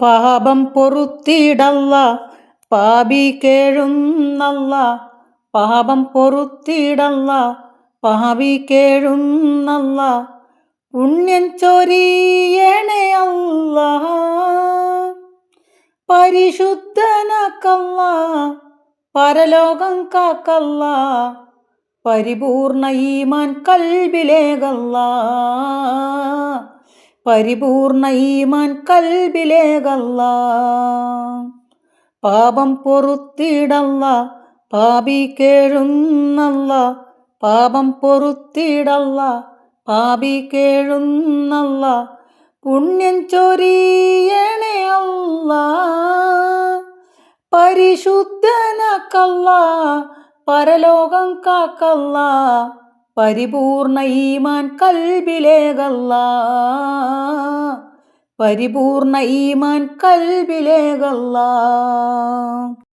പാപം പൊറുത്തിടല്ല പാപി കേഴുന്നല്ല. പാപം പൊറുത്തിടല്ല പാപി കേഴുന്നല്ല. പുണ്യം ചൊരിയണയല്ല പരിശുദ്ധനക്കല്ല പരലോകം കാക്കല്ല പരിപൂർണ ഈമാൻ കൽബിലേകല്ല. പരിപൂർണ ഈമാൻ കൽബിലേകല്ല. പാപം പൊറുത്തിടല്ല പാപി കേഴുന്നല്ല. പാപം പൊറുത്തിടല്ല പാപി കേഴുന്നല്ല. പുണ്യം ചൊരിയണേ അല്ല പരിശുദ്ധനാക്കല്ല പരലോകം കാക്കല്ല. പരിപൂർണ ഈമാൻ കൽബിലേകല്ല. പരിപൂർണ ഈമാൻ കൽബിലേകല്ല.